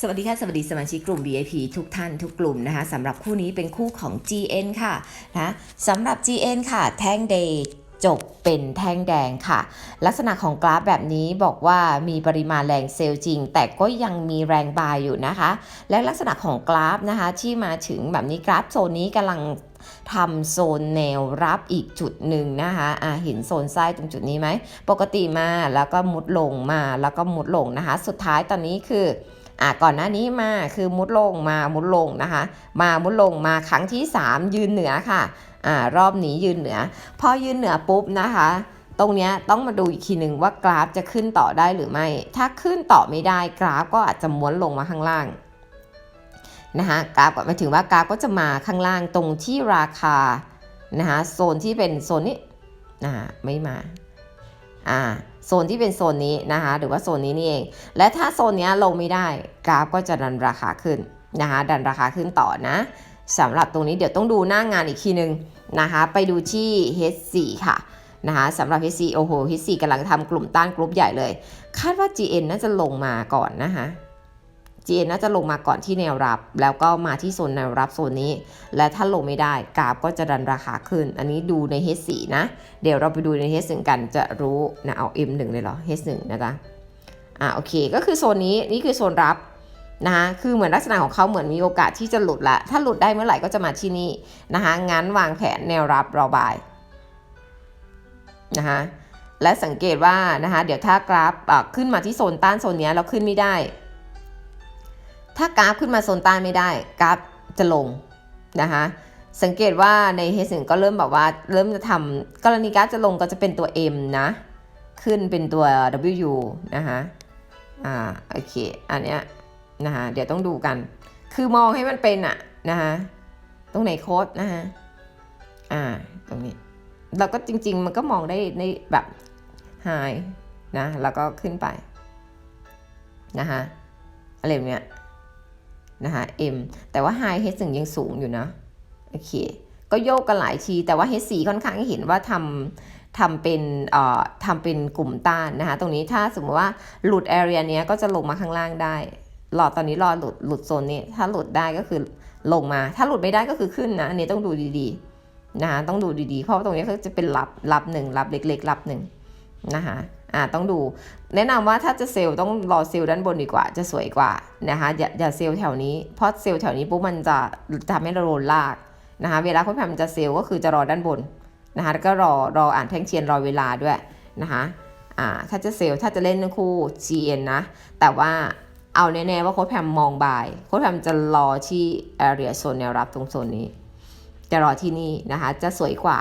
สวัสดีค่ะ สวัสดีสมาชิกกลุ่ม VIP ทุกท่านทุกกลุ่มนะคะสำหรับคู่นี้เป็นคู่ของ GN ค่ะนะสำหรับ GN ค่ะ แท่งเดย์จบเป็นแท่งแดงค่ะ ลักษณะของกราฟแบบนี้บอกว่ามีปริมาณแรงเซลล์จริง แต่ก็ยังมีแรงบายอยู่นะคะ และลักษณะของกราฟนะคะที่มาถึงแบบนี้กราฟโซนนี้กำลังทำโซนแนวรับอีกจุดหนึ่งนะคะอ่าเห็นโซนไส้ตรงจุดนี้ไหมปกติมาแล้วก็มุดลงมาแล้วก็มุดลงนะคะ สุดท้ายตอนนี้คือ อะก่อนหน้านี้มาคือมุดลงมามุดลงนะคะ มามุดลงมาครั้งที่ 3 ยืนเหนือค่ะอ่ารอบนี้ยืนเหนือ พอยืนเหนือปุ๊บนะคะตรงนี้ต้องมาดูอีกทีหนึ่งว่ากราฟจะขึ้นต่อได้หรือไม่ ถ้าขึ้นต่อไม่ได้กราฟก็อาจจะม้วนลงมาข้างล่างนะคะกราฟก็หมายถึงว่ากราฟก็จะมาข้างล่างตรงที่ราคานะคะโซนที่เป็นโซนนี้อ่าไม่มา อ่าโซนที่เป็นโซนนี้นะคะหรือว่าโซนนี้นี่เอง และถ้าโซนนี้ลงไม่ได้กราฟก็จะดันราคาขึ้นนะคะดันราคาขึ้นต่อนะสำหรับตรงนี้เดี๋ยวต้องดูหน้างงานอีกทีนึงนะคะไปดูที่ H4 ค่ะนะคะสำหรับ H4 โอ้โห H4 กำลังทำกลุ่มต้านกลุ่มใหญ่เลย คาดว่า GN น่าจะลงมาก่อนนะคะ GN น่าจะลงมาก่อนที่แนวรับ แล้วก็มาที่โซนแนวรับโซนนี้ และถ้าลงไม่ได้กราฟก็จะดันราคาขึ้น อันนี้ดูใน H4 นะ เดี๋ยวเราไปดูใน H1 กันจะรู้นะเอา M1 เลยเหรอ H1 นะจ๊ะอ่าโอเค ก็คือโซนนี้นี่คือโซนรับนะคะคือเหมือนลักษณะของเขาเหมือนมีโอกาสที่จะหลุดละ ถ้าหลุดได้เมื่อไหร่ก็จะมาที่นี่นะคะงั้นวางแผนแนวรับรอบายนะคะและสังเกตว่านะคะเดี๋ยวถ้ากราฟขึ้นมาที่โซนต้านโซนนี้เราขึ้นไม่ได้ ถ้ากราฟขึ้นมาโซนต้านไม่ได้ กราฟจะลงนะคะสังเกตว่าในเฮสงก็เริ่มแบบว่าเริ่มจะทำกรณีกราฟจะลงก็จะเป็นตัว M นะ ขึ้นเป็นตัว W นะคะอ่าโอเค อันเนี้ยนะคะเดี๋ยวต้องดูกัน คือมองให้มันเป็นอะนะคะตรงไหนโค้ดนะคะอ่าตรงนี้เราก็จริง ๆ มันก็มองได้ในแบบไฮนะแล้วก็ขึ้นไปนะคะอะไรแบบเนี้ย นะคะ M แต่ว่า High H 1 ยังสูงอยู่นะโอเคก็โยกกันหลายที แต่ว่า H4 ค่อนข้างเห็นว่าทำทำเป็นเอ่อทำเป็นกลุ่มต้านนะคะ ตรงนี้ถ้าสมมติว่าหลุดแอเรียเนี้ยก็จะลงมาข้างล่างได้รอตอนนี้รอหลุดหลุดโซนนี้ ถ้าหลุดได้ก็คือลงมา ถ้าหลุดไม่ได้ก็คือขึ้นนะ อันนี้ต้องดูดีๆนะคะต้องดูดีๆ เพราะว่าตรงนี้ก็จะเป็นรับรับหนึ่งรับเล็กๆรับหนึ่งนะคะ อ่าต้องดู แนะนำว่าถ้าจะเซลล์ต้องรอเซลล์ด้านบนดีกว่า จะสวยกว่านะคะอย่าอย่าเซลล์แถวนี้เพราะเซลล์แถวนี้ปุ๊บมันจะทำให้เราโดนลากนะคะเวลาเขาพมจะเซลล์ก็คือจะรอด้านบนนะคะแล้วก็รอรออ่านแท่งเทียนรอเวลาด้วยนะคะอ่าถ้าจะเซลล์ถ้าจะเล่นคู่ GN นะ แต่ว่าเอาแน่ๆว่าโค้ชแพมมองบ่ายโค้ชแพมจะรอที่ area โซนแนวรับตรงโซนนี้ จะรอที่นี่นะคะจะสวยกว่า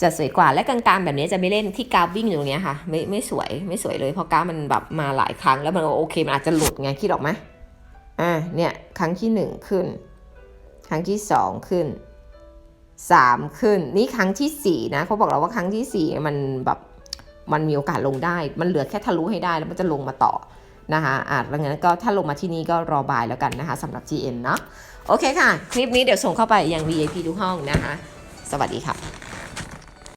จะสวยกว่าและกลางๆแบบนี้จะไม่เล่นที่กราฟวิ่งอยู่ตรงนี้ค่ะ ไม่ไม่สวยไม่สวยเลยเพราะกราฟมันแบบมาหลายครั้งแล้วมันโอเคมันอาจจะหลุดไงคิดออกไหมอ่าเนี่ยครั้งที่หนึ่งขึ้น ครั้งที่สองขึ้นสามขึ้น นี่ครั้งที่สี่นะเขาบอกเราว่าครั้งที่สี่มันแบบมันมีโอกาสลงได้ มันเหลือแค่ทะลุให้ได้แล้วมันจะลงมาต่อนะคะอะดังนั้นก็ถ้าลงมาที่นี่ก็รอบายแล้วกันนะคะสำหรับ GN เนาะโอเคค่ะ คลิปนี้เดี๋ยวส่งเข้าไปยัง VIP ทุกห้องนะคะ สวัสดีค่ะ